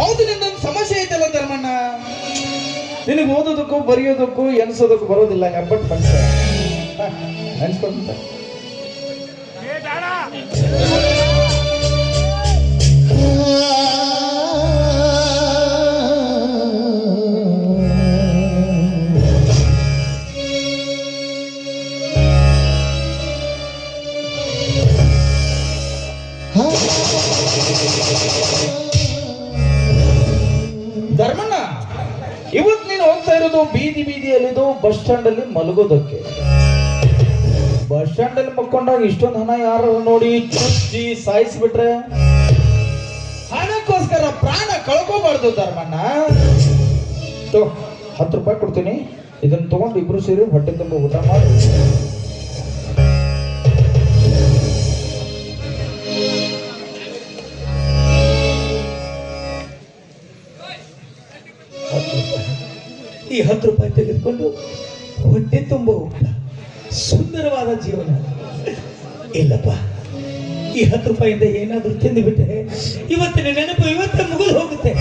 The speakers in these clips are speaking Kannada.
ಹೌದು ನಿನ್ನೊಂದು ಸಮಸ್ಯೆ ಐತಲ್ಲ ಧರ್ಮಣ್ಣ? ನಿನಗೆ ಓದೋದಕ್ಕೂ ಬರೆಯೋದಕ್ಕೂ ಎನ್ಸೋದಕ್ಕೂ ಬರೋದಿಲ್ಲ ಹೆಬ್ಬಟ್ ಮನುಷ್ಯ. ಇವತ್ತು ನೀನು ಹೋಗ್ತಾ ಇರೋದು ಬೀದಿ ಬೀದಿಯಲ್ಲಿದು ಬಸ್ ಸ್ಟ್ಯಾಂಡ್ ಅಲ್ಲಿ ಮಲಗೋದಕ್ಕೆ. ಬಸ್ ಸ್ಟ್ಯಾಂಡ್ ಅಲ್ಲಿ ಮಕ್ಕೊಂಡಾಗ ಇಷ್ಟೊಂದು ಹಣ ಯಾರು ನೋಡಿ ಚುಚ್ಚಿ ಸಾಯಿಸ್ಬಿಟ್ರೆ ಹಣಕ್ಕೋಸ್ಕರ ಪ್ರಾಣ ಕಳ್ಕೋಬಾರ್ದು ಧರ್ಮಣ್ಣ. ಹತ್ತು ರೂಪಾಯಿ ಕೊಡ್ತೀನಿ. ಇದನ್ನ ತಗೊಂಡು ಇಬ್ರು ಸೇರಿ ಹೊಟ್ಟೆ ತುಂಬ ಊಟ ಮಾಡಿ. ಈ ಹತ್ತು ರೂಪಾಯಿ ತೆಗೆದುಕೊಂಡು ಹೊಟ್ಟೆ ತುಂಬ ಊಟ ಸುಂದರವಾದ ಜೀವನ. ಇಲ್ಲಪ್ಪ, ಈ ಹತ್ತು ರೂಪಾಯಿಂದ ಏನಾದರೂ ತಿಂದುಬಿಟ್ಟೆ ಇವತ್ತಿನ ನೆನಪು ಇವತ್ತೇ ಮುಗಿದು ಹೋಗುತ್ತೆ.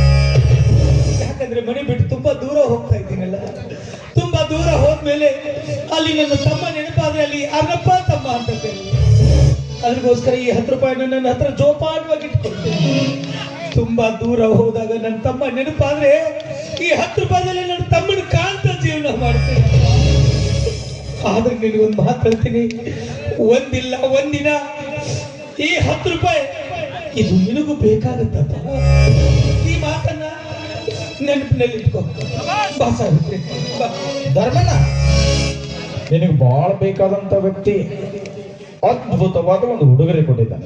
ಯಾಕಂದ್ರೆ ಮನೆ ಬಿಟ್ಟು ತುಂಬಾ ದೂರ ಹೋಗ್ತಾ ಇದ್ದೀನಲ್ಲ. ತುಂಬಾ ದೂರ ಹೋದ್ಮೇಲೆ ಅಲ್ಲಿ ನನ್ನ ತಮ್ಮ ನೆನಪಾದ್ರೆ ಅಲ್ಲಿ ಅರ್ನಪ್ಪ ತಮ್ಮ ಅಂತ ಕರೀಲಿ. ಅದಕ್ಕೋಸ್ಕರ ಈ ಹತ್ತು ರೂಪಾಯಿ ನನ್ನ ಹತ್ರ ಜೋಪಾನವಾಗಿ ಇಟ್ಕೊಳ್ತೇನೆ. ತುಂಬಾ ದೂರ ಹೋದಾಗ ನನ್ನ ತಮ್ಮ ನೆನಪಾದ್ರೆ ಈ ಹತ್ತು ರೂಪಾಯಿದಲ್ಲಿ ನನ್ನ ಆದ್ರೆ ಒಂದು ಮಾತು ಹೇಳ್ತೀನಿ. ಒಂದಿಲ್ಲ, ಒಂದಿನ, ಈ ಹತ್ತು ರೂಪಾಯಿ ಇದು ನಿನಗೂ ಬೇಕಾಗತ್ತಪ್ಪ. ಈ ಮಾತನ್ನ ನೆನಪಿನಲ್ಲಿ ಇಟ್ಕೋ. ಬಾಸ ಧರ್ಮನ ನಿನಗೆ ಬಹಳ ಬೇಕಾದಂತ ವ್ಯಕ್ತಿ, ಅದ್ಭುತವಾದ ಒಂದು ಉಡುಗೊರೆ ಕೊಟ್ಟಿದ್ದಾನೆ.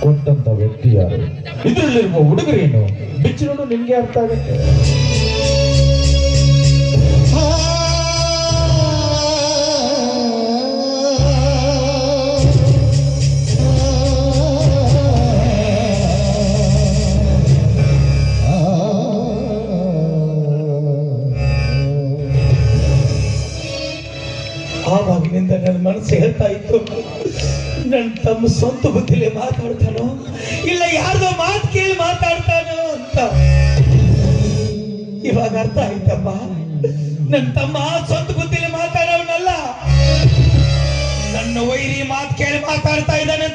ಕೊಟ್ಟಂತ ವ್ಯಕ್ತಿ ಯಾರು? ಇದರಲ್ಲಿರುವ ಉಡುಗೊರೆ ಏನು? ಬಿಚ್ಚಿನ ನಿಮ್ಗೆ ನಿನ್ಗೆ ಅರ್ಥ ಆಗುತ್ತೆ. ಆವಾಗಿನಿಂದ ನನ್ನ ಮನಸ್ಸು ಹೇಳ್ತಾ ಇತ್ತು. ನನ್ನ ತಮ್ಮ ಸ್ವಂತ ಬುದ್ಧಿಲೇ ಮಾತಾಡ್ತಾನೋ? ಇಲ್ಲ, ಯಾರ್ದೋ ಮಾತು ಕೇಳಿ ಮಾತಾಡ್ತಾನೋ ಅಂತ. ಇವಾಗ ಅರ್ಥ ಆಯ್ತಪ್ಪ. ನನ್ನ ತಮ್ಮ ಸ್ವಂತ ಬುದ್ಧಿಲಿ ಮಾತಾಡೋನಲ್ಲ. ನನ್ನ ವೈರಿ ಮಾತು ಕೇಳಿ ಮಾತಾಡ್ತಾ ಇದ್ದಾನೆ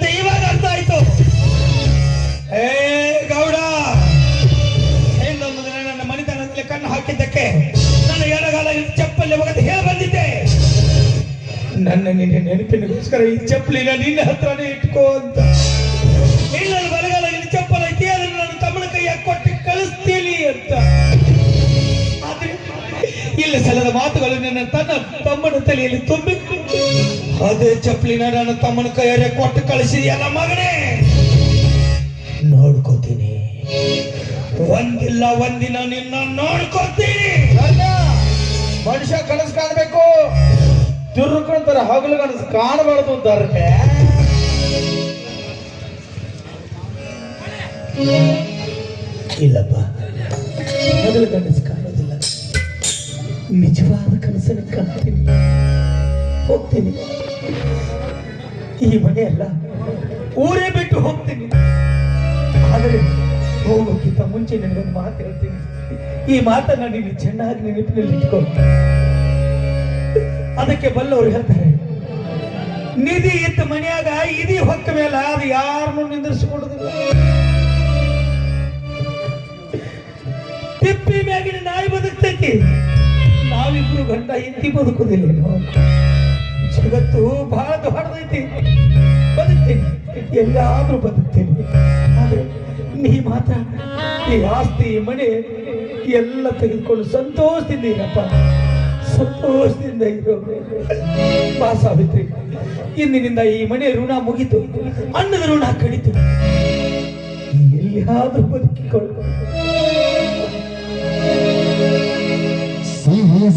ನನ್ನ ನಿನ್ನ ನೆನಪಿನಗೋಸ್ಕರ ಈ ಚಪ್ಪಲಿನ ನಿನ್ನ ಹತ್ರನೇ ಇಟ್ಕೋ ಅಂತ. ಇಲ್ಲ ಬರಗಾಲ ನಿನ್ನ ಚಪ್ಪಲ ಐತಿ ಅದನ್ನು ನನ್ನ ತಮ್ಮನ ಕೈಯ ಕೊಟ್ಟು ಕಳಿಸ್ತೀನಿ ಅಂತ. ಆದ್ರೆ, ಇಲ್ಲ ಸಲದ ಮಾತುಗಳು ನನ್ನ ತನ್ನ ತಮ್ಮನ ತಲೆಯಲ್ಲಿ ತುಂಬಿ ಅದೇ ಚಪ್ಪಲಿನ ನನ್ನ ತಮ್ಮನ ಕೈಯಾರೆ ಕೊಟ್ಟು ಕಳಿಸಿದೆಯಲ್ಲ ಮಗನೇ. ನೋಡ್ಕೋತೀನಿ. ಒಂದಿಲ್ಲ ಒಂದಿನ ನಿನ್ನ ನೋಡ್ಕೋತೀನಿ. ಮನುಷ್ಯ ಕನಸು ಕಾಣ್ಬೇಕು. ತಿರುಕೊಂತರ ಹಗಲು ಕನಸು ಕಾಣಬಾರದು ಧರ್ಮೆ ಇಲ್ಲಪ್ಪ. ಹಗಲು ಕನಸು ಕಾಣೋದಿಲ್ಲ. ನಿಜವಾದ ಕನಸನ್ನು ಕಾಣ್ತೀನಿ. ಹೋಗ್ತೀನಿ. ಈ ಮನೆ ಅಲ್ಲ, ಊರೇ ಬಿಟ್ಟು ಹೋಗ್ತೀನಿ. ಆದರೆ ಹೋಗೋಕ್ಕಿಂತ ಮುಂಚೆ ನನಗೊಂದು ಮಾತು ಹೇಳ್ತೀನಿ. ಈ ಮಾತನ್ನ ನೀನು ಚೆನ್ನಾಗಿ ನೆನಪಿನಲ್ಲಿ ಇಟ್ಕೊ ಅದಕ್ಕೆ ಬಲ್ಲವರು ಹೇಳ್ತಾರೆ, ನಿಧಿ ಇತ್ತು ಮನೆಯಾಗ ಇದಿ ಹೊಕ್ಕ ಮೇಲೆ ಅದು ಯಾರನ್ನು ನಿಂದಿರಿಸಿಕೊಳ್ಳೋದಿಲ್ಲ. ತಿಪ್ಪಿ ಮ್ಯಾಗಿನ ನಾಯಿ ಬದುಕ್ತೈತಿ. ನಾವಿಬ್ರು ಗಂಡ ಇತ್ತಿ ಬದುಕುದಿಲ್ಲ ಜಗತ್ತು ಬಹಳ ದೊಡ್ಡದೈತಿ. ಬದುಕ್ತೀನಿ ಎಲ್ಲಾದ್ರೂ ಬದುಕ್ತೀನಿ. ಆದ್ರೆ ನೀ ಮಾತ್ರ ಈ ಆಸ್ತಿ, ಮನೆ ಎಲ್ಲ ತೆಗೆದುಕೊಂಡು ಸಂತೋಷದಿಂದ ಇರಪ್ಪ. ಸಂತೋಷದಿಂದ ಇರೋ ಬಾ ಇಂದಿನಿಂದ ಈ ಮನೆ ಋಣ ಮುಗಿತು. ಅನ್ನದ ಋಣ ಕಡಿತು ಎಲ್ಲಿಯಾದ್ರೂ ಬದುಕಿಕೊಳ್ಳು. ಸಿಹಿ